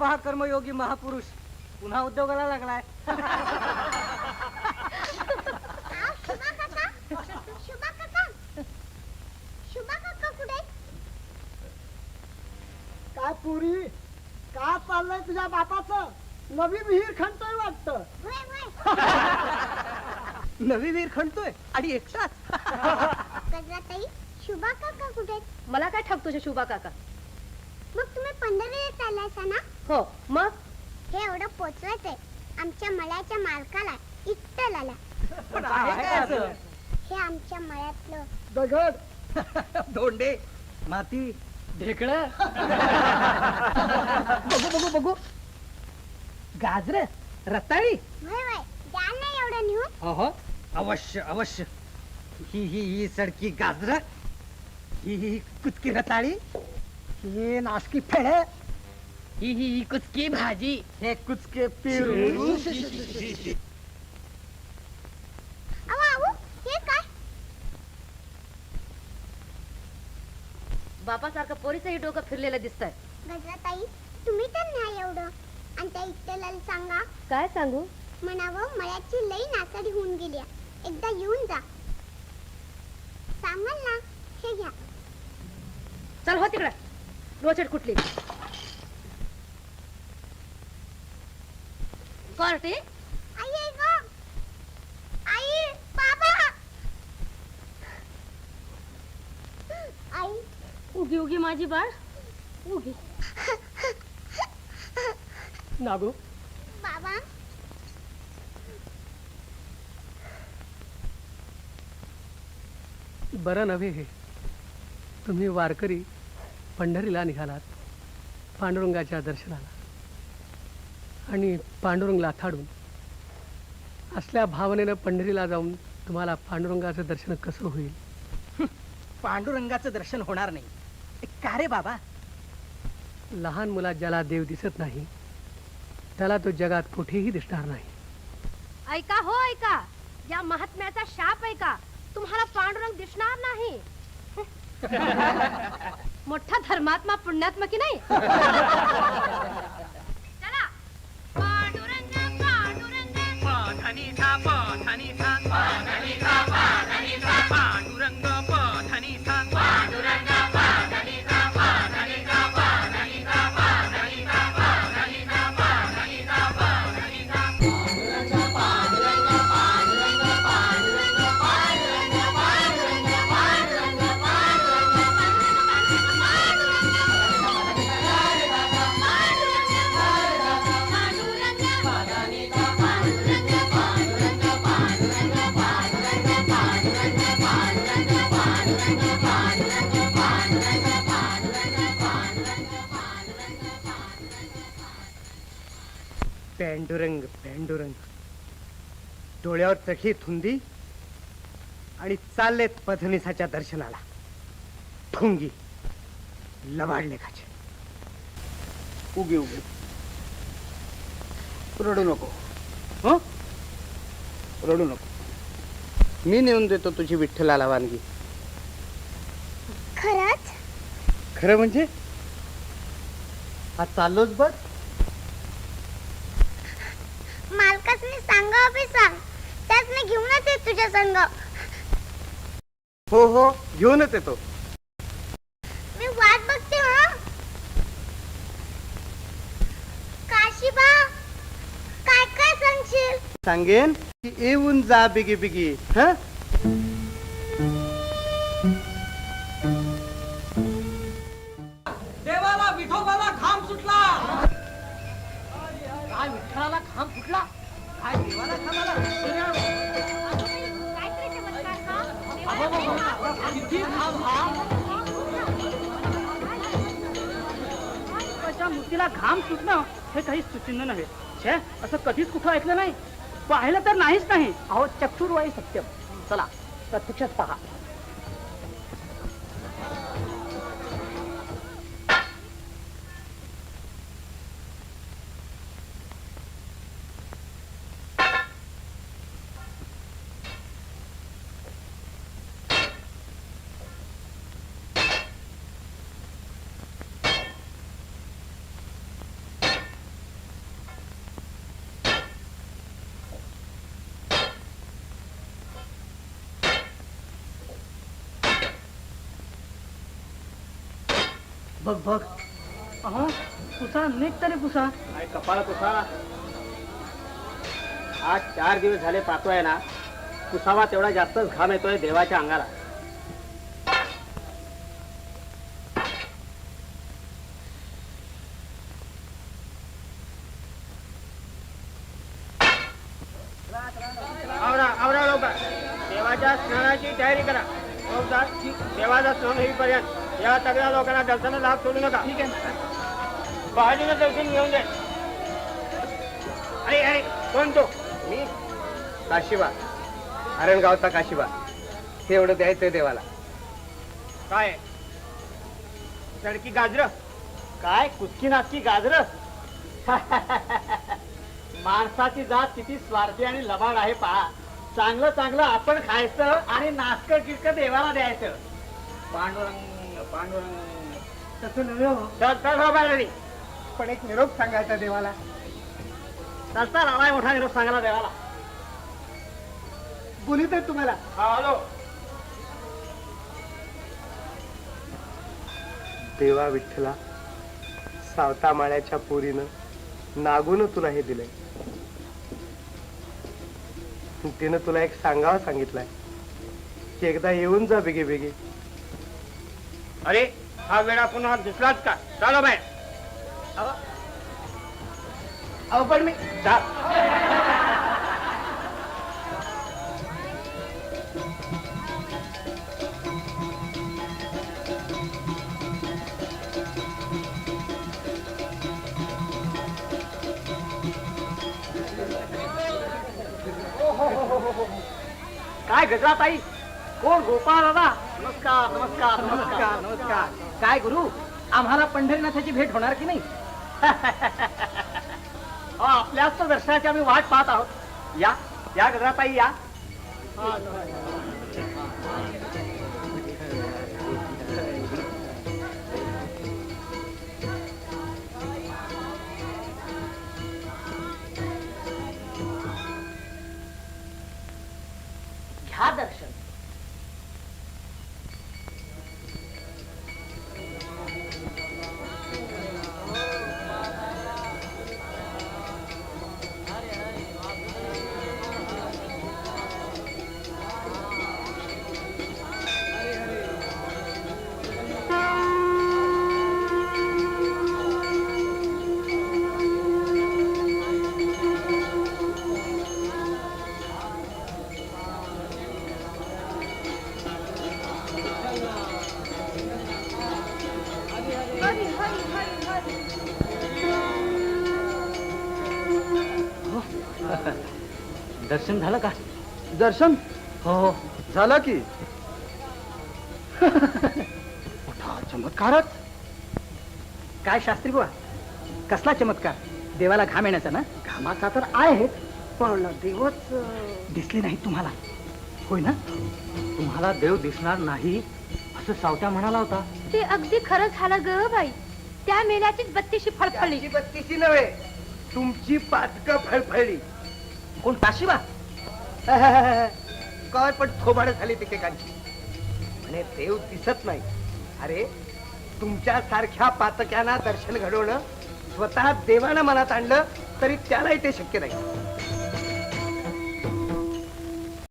पहा कर्मयोगी महापुरुष. पुन्हा उद्योगाला लागलाय. शुभा काका. शुभा काका. शुभा काका कुठे? काय पुरी? काय चाललंय तुझ्या बापाचं? नवी विहीर खणतोय वाटत. नवी वीर खणतोय आणि एकटाच शुभा काका कुठे? मला काय ठाक तुझ्या शुभा काका? मग तुम्ही पंढरीला चाललायसा ना? हो मग? हे एवढं पोचवायचंय. आमच्या मळ्याच्या मालकाला पण आहे काय असं? हे आमच्या मळ्यातलं. दगड. धोंडे. माती. ढेकळ. बघू बघू बघू. गाजर. रताळी. द्या ना एवढं नेऊन. अहो अवश्य अवश्य. ही ही ही सडकी गाजर. ही ही कुचकी रताळी. हे नासकी फेड ही ही ही कुचकी भाजी. हे कुचके पेरू. हे काय? बापासारखं पोरीचंही डोकं फिरलेलं दिसतंय. गजराताई तुम्ही तर नाही एवढं. आणि त्या इट्टलाला सांगा. काय सांगू? म्हणावं मळ्याची लई नासाडी होऊन गेली आहे. एकदा येऊन जा. सांगाल ना हे घ्या. चल हो तिकडे. रोचट कुठली? कोर्टी आई आहे गं. आई बाबा. आई. उगी उगी माझी बाळ. उगी. नागू. बाबा. बरं नव्हे हे. तुम्ही वारकरी पंढरीला निघालात पांडुरंगाच्या दर्शनाला. आणि पांडुरंग लाथाडून. असल्या भावनेनं पंढरीला जाऊन तुम्हाला पांडुरंगाचं दर्शन कसं होईल? पांडुरंगाचं दर्शन होणार नाही. का रे बाबा? लहान मुलात ज्याला देव दिसत नाही त्याला तो जगात कुठेही दिसणार नाही. ऐका हो ऐका. या महात्म्याचा शाप ऐका तुम्हाला पांडुरंग दिसणार नाही. मोठा धर्मात्मा पुण्यात्मा की नाही? need time. पांडुरंग पांडुरंग. डोळ्यावर चखी थुंदी आणि चाललेत पधनिसाच्या दर्शनाला. ठुंगी लबाडले खाचे. उगे उगे. रडू नको. हो? रडू नको. मी नेऊन देतो तुझी विठ्ठलाला वानगी. खरंच? खरं म्हणजे? हा चाललोच बघ सांगा बी सांग. त्याच मी घेऊनच येत तुझ्या संग. हो हो घेऊनच येतो. मी वाट बघते हा. काशीबा काय काय सांगशील? सांगेन की येऊन जा बिगी बिगी हा? देवाला विठोबाला घाम सुटला. काय विठ्ठलाला घाम फुटला घाम अशा मूर्तीला घाम सुटणं हे काही सुचिन्ह नव्हे. छे असं कधीच कुठं ऐकलं नाही? पाहिलं तर नाहीच नाही. अहो चक्षुर्वाई सत्यम. चला प्रत्यक्षात पहा. बघ बघ. अहो पुसा नीट तरी पुसा. काय कपाळ पुसा. आज चार दिवस झाले पाहतोय ना पुसावा तेवढा जास्तच घाम येतोय देवाच्या अंगाला. आवरा आवरा लवकर. देवाच्या स्नानाची तयारी करा. देवाचा स्नान होईपर्यंत या सगळ्या लोकांना दर्शनाला लाभ सोडू नका. ठीक आहे. बाजूने दर्शन घेऊन दे. अरे अरे कोण तो? मी काशीबा. हरणगावचा काशीबा. हे एवढं द्यायचंय देवाला. काय? सडकी गाजर? काय? कुचकी नाचकी गाजर? माणसाची जात किती स्वार्थी आणि लबाड आहे पहा. चांगलं चांगलं आपण खायचं आणि नाचकं किटकं देवाला द्यायचं. पांडुरंग पांडुरंग. तसं नव्हे हो. चल हो. पण एक निरोप सांगायचा देवाला. चलता आलाय मोठा निरोप सांगायला देवाला. बोलित आहे तुम्हाला. हा हॅलो. देवा विठ्ठला सावता माळ्याच्या पोरीनं नागून तुला हे दिलंय. तिनं तुला एक सांगावं सांगितलंय. की एकदा येऊन जा बेगे बेगे अरे हा वेळा पुन्हा दिसलाच का? चालो बाय अहो. पण मी जा. काय गजरा ताई कोण गोपाळ दादा? नमस्कार नमस्कार नमस्कार नमस्कार. काय गुरु आम्हाला पंढरीनाथाची भेट होणार की नाही? आपल्याच तर दर्शनाची आम्ही वाट पाहत आहोत. या या गजराताई या. घ्या दर्शन. दर्शन झालं का? दर्शन? हो हो. झालं की. मोठा चमत्कारच. काय शास्त्री बुवा? कसला चमत्कार? देवाला घाम येण्याचा ना? घामाचा तर आहे पण देवच दिसले नाही तुम्हाला. होय ना? तुम्हाला देव दिसणार नाही असं सावत्या म्हणाला होता. ते अगदी खरं झालं ग बाई. त्या मेल्याचीच बत्तीशी फळफळली त्याची बत्तीशी नव्हे तुमची पातक फळफळली कोण काशीबा? काय पण थोबाड झाली तिकेकांची म्हणे देव दिसत नाही. अरे तुमच्या सारख्या पातक्यांना दर्शन घडवणं स्वतः देवानं मनात आणलं तरी त्यालाही ते शक्य नाही.